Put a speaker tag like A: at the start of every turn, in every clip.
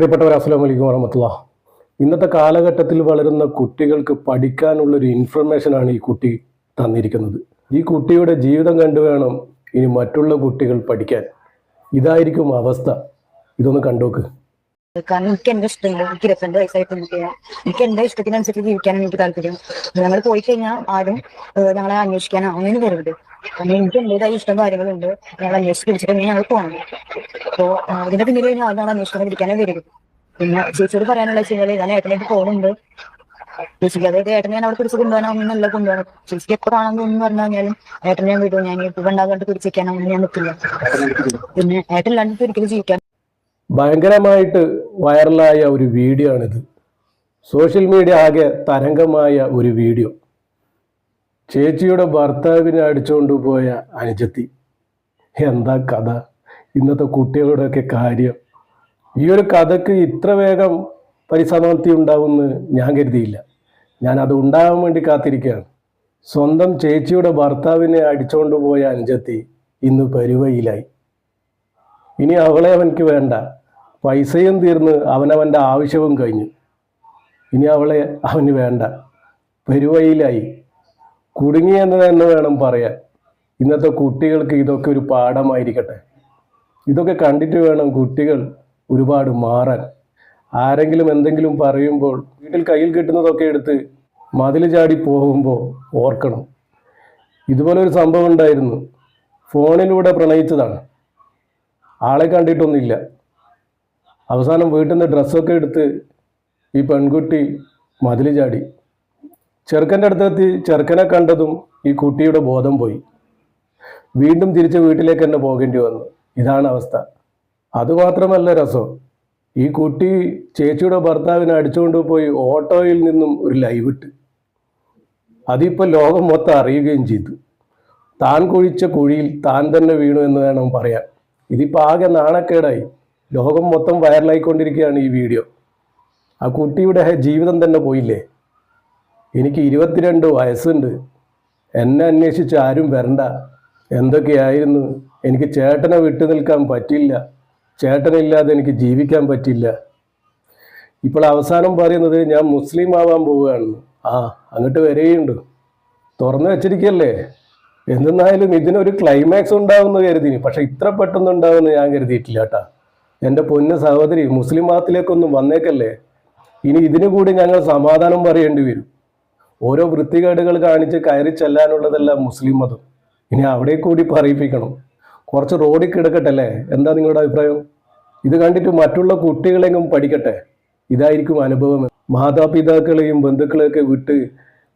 A: പ്രിയപ്പെട്ടവർ അസ്സാം വലൈക്കും വറഹമത്തുള്ള ഇന്നത്തെ കാലഘട്ടത്തിൽ വളരുന്ന കുട്ടികൾക്ക് പഠിക്കാനുള്ളൊരു ഇൻഫർമേഷനാണ് ഈ കുട്ടി തന്നിരിക്കുന്നത്. ഈ കുട്ടിയുടെ ജീവിതം കണ്ടുവേണം ഇനി മറ്റുള്ള കുട്ടികൾ പഠിക്കാൻ. ഇതായിരിക്കും അവസ്ഥ. ഇതൊന്ന് കണ്ടോക്ക്
B: കാരണം എനിക്ക് എന്റെ ഇഷ്ടങ്ങൾ എനിക്ക് ഇരുപത്തിരണ്ട് വയസ്സായിട്ട് എനിക്ക്. എന്റെ ഇഷ്ടത്തിനനുസരിച്ച് ജീവിക്കാനാണ് എനിക്ക് താല്പര്യം. ഞങ്ങൾ പോയി കഴിഞ്ഞാൽ ആരും ഞങ്ങളെ അന്വേഷിക്കാനോ അങ്ങനെ വരരുത്. കാരണം എനിക്ക് എന്റേതായ ഇഷ്ടം കാര്യങ്ങളുണ്ട്. ഞങ്ങൾ അന്വേഷിച്ച് പിടിച്ചിട്ട് ഞങ്ങൾ പോകണം അപ്പോ ഇതിന്റെ പിന്നിൽ ഞാൻ ആളാണ് അന്വേഷണം പിടിക്കാനേ വരും. പിന്നെ ചേച്ചിയോട് പറയാനുള്ള വെച്ച് കഴിഞ്ഞാൽ ഞാൻ ഏട്ടനായിട്ട് പോകുന്നുണ്ട് ചേച്ചിക്ക് അതായത് ഏട്ടനെ ഞാൻ അവിടെ പിടിച്ച് കൊണ്ടുപോകാനോ നല്ല കൊണ്ടുപോകണം ചേച്ചിക്ക് എപ്പോ കാണാൻ തോന്നുന്നു പറഞ്ഞു കഴിഞ്ഞാലും ഏട്ടനെ ഞാൻ വിടും. ഞാൻ ഇപ്പൊ ഉണ്ടാകാണ്ട് പിടിച്ചേക്കാനോ ഒന്നും ഞാൻ നിൽക്കില്ല. പിന്നെ ഏട്ടൻ രണ്ടു ഒരിക്കലും ജീവിക്കാൻ
A: ഭയങ്കരമായിട്ട് വൈറലായ ഒരു വീഡിയോ ആണിത്. സോഷ്യൽ മീഡിയ ആകെ തരംഗമായ ഒരു വീഡിയോ. ചേച്ചിയുടെ ഭർത്താവിനെ അടിച്ചുകൊണ്ട് പോയ അനുജത്തി. എന്താ കഥ? ഇന്നത്തെ കുട്ടികളുടെയൊക്കെ കാര്യം. ഈ ഒരു കഥക്ക് ഇത്ര വേഗം പരിസമാപ്തി ഉണ്ടാവുമെന്ന് ഞാൻ കരുതിയില്ല. ഞാൻ അത് ഉണ്ടാകാൻ വേണ്ടി കാത്തിരിക്കുകയാണ്. സ്വന്തം ചേച്ചിയുടെ ഭർത്താവിനെ അടിച്ചുകൊണ്ട് പോയ അനുജത്തി ഇന്ന് പരുവയിലായി. ഇനി അവളെ അവനക്ക് വേണ്ട. പൈസയും തീർന്ന് അവനവന്റെ ആവശ്യവും കഴിഞ്ഞു. ഇനി അവളെ അവന് വേണ്ട. പെരുവയിലായി. കുടുങ്ങിയെന്ന് തന്നെ വേണം പറയാൻ. ഇന്നത്തെ കുട്ടികൾക്ക് ഇതൊക്കെ ഒരു പാഠമായിരിക്കട്ടെ. ഇതൊക്കെ കണ്ടിട്ട് വേണം കുട്ടികൾ ഒരുപാട് മാറാൻ. ആരെങ്കിലും എന്തെങ്കിലും പറയുമ്പോൾ വീട്ടിൽ കയ്യിൽ കിട്ടുന്നതൊക്കെ എടുത്ത് മതിൽ ചാടി പോകുമ്പോൾ ഓർക്കണം. ഇതുപോലെ ഒരു സംഭവം ഉണ്ടായിരുന്നു. ഫോണിലൂടെ പ്രണയിച്ചതാണ്. ആളെ കണ്ടിട്ടൊന്നുമില്ല. അവസാനം വീട്ടിൽ നിന്ന് ഡ്രസ്സൊക്കെ എടുത്ത് ഈ പെൺകുട്ടി മതിൽ ചാടി ചെറുക്കന്റെ അടുത്തെത്തി ചെറുക്കനെ കണ്ടതും ഈ കുട്ടിയുടെ ബോധം പോയി. വീണ്ടും തിരിച്ച് വീട്ടിലേക്ക് തന്നെ പോകേണ്ടി വന്നു. ഇതാണ് അവസ്ഥ. അതുമാത്രമല്ല രസം. ഈ കുട്ടി ചേച്ചിയുടെ ഭർത്താവിനെ അടിച്ചുകൊണ്ട് പോയി ഓട്ടോയിൽ നിന്നും ഒരു ലൈവ് ഇട്ട്. അതിപ്പോൾ ലോകം മൊത്തം അറിയുകയും ചെയ്തു. താൻ കുഴിച്ച കുഴിയിൽ താൻ തന്നെ വീണു എന്ന് വേണം പറയാൻ. ഇതിപ്പോൾ ആകെ നാണക്കേടായി. ലോകം മൊത്തം വൈറലായിക്കൊണ്ടിരിക്കുകയാണ് ഈ വീഡിയോ. ആ കുട്ടിയുടെ ജീവിതം തന്നെ പോയില്ലേ? എനിക്ക് ഇരുപത്തിരണ്ട് വയസ്സുണ്ട്. എന്നെ അന്വേഷിച്ച് ആരും വരണ്ട. എന്തൊക്കെയായിരുന്നു? എനിക്ക് ചേട്ടനെ വിട്ടു നിൽക്കാൻ പറ്റില്ല. ചേട്ടനില്ലാതെ എനിക്ക് ജീവിക്കാൻ പറ്റില്ല. ഇപ്പോൾ അവസാനം പറയുന്നത് ഞാൻ മുസ്ലിം ആവാൻ പോവുകയാണ്. ആ അങ്ങോട്ട് വരെയുണ്ട്. തുറന്നു വെച്ചിരിക്കല്ലേ? എന്തെന്നായാലും ഇതിനൊരു ക്ലൈമാക്സ് ഉണ്ടാവുമെന്ന് കരുതി പക്ഷെ ഇത്ര പെട്ടെന്ന് ഉണ്ടാവുമെന്ന് ഞാൻ കരുതിയിട്ടില്ല കേട്ടാ. എന്റെ പൊന്ന സഹോദരി മുസ്ലിം മതത്തിലേക്കൊന്നും വന്നേക്കല്ലേ? ഇനി ഇതിനു കൂടി ഞങ്ങൾ സമാധാനം പറയേണ്ടി വരും. ഓരോ വൃത്തികേടുകൾ കാണിച്ച് കയറി ചെല്ലാനുള്ളതല്ല മുസ്ലിം മതം. ഇനി അവിടെ കൂടി പറയിപ്പിക്കണം. കുറച്ച് റോഡിൽ കിടക്കട്ടെ അല്ലേ എന്താ നിങ്ങളുടെ അഭിപ്രായം? ഇത് കണ്ടിട്ട് മറ്റുള്ള കുട്ടികളെങ്കിലും പഠിക്കട്ടെ? ഇതായിരിക്കും അനുഭവം. മാതാപിതാക്കളെയും ബന്ധുക്കളെയൊക്കെ വിട്ട്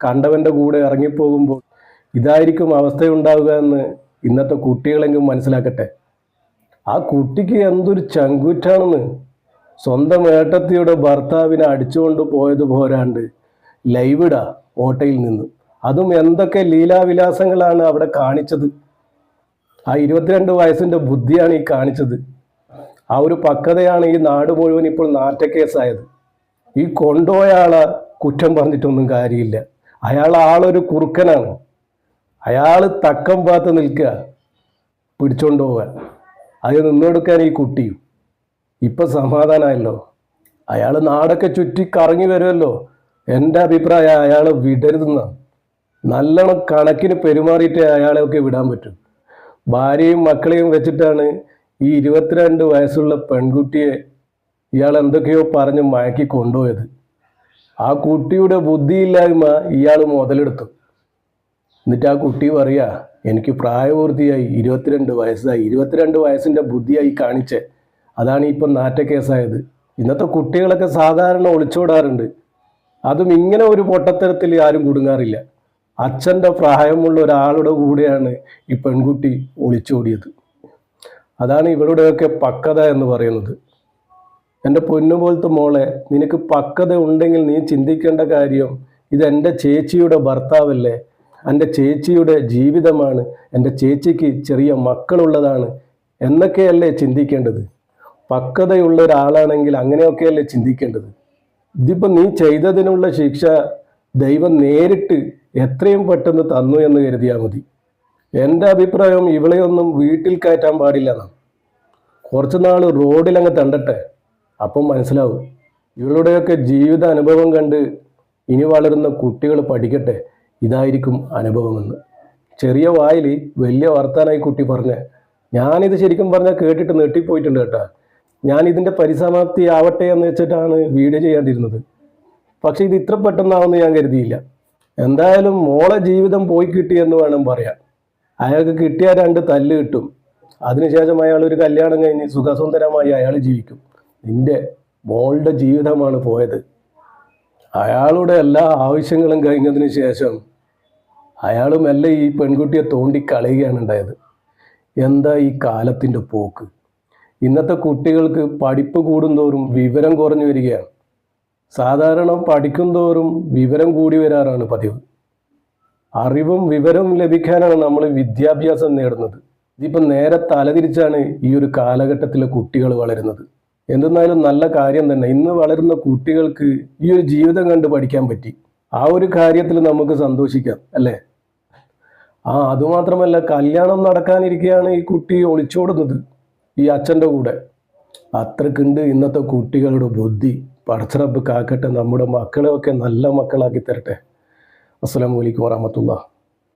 A: കണ്ടവന്റെ കൂടെ ഇറങ്ങിപ്പോകുമ്പോൾ ഇതായിരിക്കും അവസ്ഥയുണ്ടാവുക എന്ന് ഇന്നത്തെ കുട്ടികളെങ്കിലും മനസ്സിലാക്കട്ടെ. ആ കുട്ടിക്ക് എന്തൊരു ചങ്കൂറ്റാണെന്ന്. സ്വന്തം ഏട്ടത്തിയുടെ ഭർത്താവിനെ അടിച്ചുകൊണ്ട് പോയത് പോരാണ്ട് ലൈവിടാ ഓട്ടയിൽ നിന്ന്. അതും എന്തൊക്കെ ലീലാവിലാസങ്ങളാണ് അവിടെ കാണിച്ചത്. ആ ഇരുപത്തിരണ്ട് വയസ്സിന്റെ ബുദ്ധിയാണ് ഈ കാണിച്ചത്. ആ ഒരു പക്വതയാണ് ഈ നാട് മുഴുവൻ ഇപ്പോൾ നാറ്റക്കേസായത്. ഈ കൊണ്ടുപോയ ആളെ കുറ്റം പറഞ്ഞിട്ടൊന്നും കാര്യമില്ല. അയാൾ ആളൊരു കുറുക്കനാണ്. അയാൾ തക്കം പാത്ത് നിൽക്കുക പിടിച്ചോണ്ട് പോവാൻ അത് നിന്നെടുക്കാൻ ഈ കുട്ടിയും. ഇപ്പം സമാധാനമായല്ലോ അയാൾ നാടൊക്കെ ചുറ്റി കറങ്ങി വരുമല്ലോ എന്റെ അഭിപ്രായം അയാൾ വിടരുതെന്ന. നല്ലോണം കണക്കിന് പെരുമാറിയിട്ടേ അയാളെയൊക്കെ വിടാൻ പറ്റും. ഭാര്യയും മക്കളെയും വെച്ചിട്ടാണ് ഈ ഇരുപത്തിരണ്ട് വയസ്സുള്ള പെൺകുട്ടിയെ ഇയാൾ എന്തൊക്കെയോ പറഞ്ഞ് മയക്കി കൊണ്ടുപോയത്. ആ കുട്ടിയുടെ ബുദ്ധിയില്ലായ്മ ഇയാൾ മുതലെടുത്തു. എന്നിട്ട് ആ കുട്ടി പറയാ എനിക്ക് പ്രായപൂർത്തിയായി ഇരുപത്തിരണ്ട് വയസ്സായി. ഇരുപത്തിരണ്ട് വയസ്സിന്റെ ബുദ്ധിയായി കാണിച്ചേ. അതാണ് ഇപ്പം നാറ്റക്കേസായത്. ഇന്നത്തെ കുട്ടികളൊക്കെ സാധാരണ ഒളിച്ചോടാറുണ്ട്. അതും ഇങ്ങനെ ഒരു പൊട്ടത്തരത്തിൽ ആരും കുടുങ്ങാറില്ല. അച്ഛന്റെ പ്രായമുള്ള ഒരാളുടെ കൂടെയാണ് ഈ പെൺകുട്ടി ഒളിച്ചോടിയത്. അതാണ് ഇവരുടെയൊക്കെ പക്വത എന്ന് പറയുന്നത്. എന്റെ പൊന്നുപോലത്തെ മോളെ നിനക്ക് പക്വത ഉണ്ടെങ്കിൽ നീ ചിന്തിക്കേണ്ട കാര്യം ഇത് എന്റെ ചേച്ചിയുടെ ഭർത്താവല്ലേ? എന്റെ ചേച്ചിയുടെ ജീവിതമാണ്. എന്റെ ചേച്ചിക്ക് ചെറിയ മക്കളുള്ളതാണ്. എന്നൊക്കെയല്ലേ ചിന്തിക്കേണ്ടത്? പക്വതയുള്ള ഒരാളാണെങ്കിൽ അങ്ങനെയൊക്കെയല്ലേ ചിന്തിക്കേണ്ടത്? ഇതിപ്പോൾ നീ ചെയ്തതിനുള്ള ശിക്ഷ ദൈവം നേരിട്ട് എത്രയും പെട്ടെന്ന് തന്നു എന്ന് കരുതിയാൽ മതി. എന്റെ അഭിപ്രായം ഇവളെയൊന്നും വീട്ടിൽ കയറ്റാൻ പാടില്ല എന്നാ. കുറച്ച് നാൾ റോഡിലങ്ങ് തണ്ടട്ടെ. അപ്പം മനസ്സിലാവും. ഇവളുടെയൊക്കെ ജീവിത അനുഭവം കണ്ട് ഇനി വളരുന്ന കുട്ടികൾ പഠിക്കട്ടെ. ഇതായിരിക്കും അനുഭവമെന്ന്. ചെറിയ വായിൽ വലിയ വർത്താനായി കുട്ടി പറഞ്ഞ്. ഞാനിത് ശരിക്കും പറഞ്ഞാൽ കേട്ടിട്ട് നെട്ടിപ്പോയിട്ടുണ്ട് കേട്ടാ. ഞാൻ ഇതിന്റെ പരിസമാപ്തി ആവട്ടെ എന്ന് വെച്ചിട്ടാണ് വീഡിയോ ചെയ്യാണ്ടിരുന്നത് പക്ഷെ ഇത് ഇത്ര പെട്ടെന്നാവുമെന്ന് ഞാൻ കരുതിയില്ല. എന്തായാലും മോളെ ജീവിതം പോയി കിട്ടി എന്ന് വേണം പറയാൻ. അയാൾക്ക് കിട്ടിയ രണ്ട് തല്ല് കിട്ടും. അതിനുശേഷം അയാൾ ഒരു കല്യാണം കഴിഞ്ഞ് സുഖസുന്ദരമായി അയാൾ ജീവിക്കും. നിന്റെ മോളുടെ ജീവിതമാണ് പോയത്. അയാളുടെ എല്ലാ ആവശ്യങ്ങളും കഴിഞ്ഞതിന് ശേഷം അയാളും എല്ലാം ഈ പെൺകുട്ടിയെ തോണ്ടി കളയുകയാണ് ഉണ്ടായത്. എന്താ ഈ കാലത്തിന്റെ പോക്ക്? ഇന്നത്തെ കുട്ടികൾക്ക് പഠിപ്പ് കൂടുന്തോറും വിവരം കുറഞ്ഞു വരികയാണ്. സാധാരണ പഠിക്കും തോറും വിവരം കൂടി വരാറാണ് പതിവ്. അറിവും വിവരവും ലഭിക്കാനാണ് നമ്മൾ വിദ്യാഭ്യാസം നേടുന്നത്. ഇതിപ്പം നേരെ തലതിരിച്ചാണ് ഈ ഒരു കാലഘട്ടത്തിലെ കുട്ടികൾ വളരുന്നത്. എന്തെന്നാലും നല്ല കാര്യം തന്നെ. ഇന്ന് വളരുന്ന കുട്ടികൾക്ക് ഈ ഒരു ജീവിതം കണ്ട് പഠിക്കാൻ പറ്റി. ആ ഒരു കാര്യത്തിൽ നമുക്ക് സന്തോഷിക്കാം അല്ലേ? ആ അതുമാത്രമല്ല കല്യാണം നടക്കാനിരിക്കുകയാണ് ഈ കുട്ടി ഒളിച്ചോടുന്നത്. ഈ അച്ഛന്റെ കൂടെ. അത്രക്കുണ്ട് ഇന്നത്തെ കുട്ടികളുടെ ബുദ്ധി. പടച്ചിറപ്പ് കാക്കട്ടെ നമ്മുടെ മക്കളെയൊക്കെ നല്ല മക്കളാക്കി തരട്ടെ. അസ്സലാമു അലൈക്കും വറഹമത്തുള്ള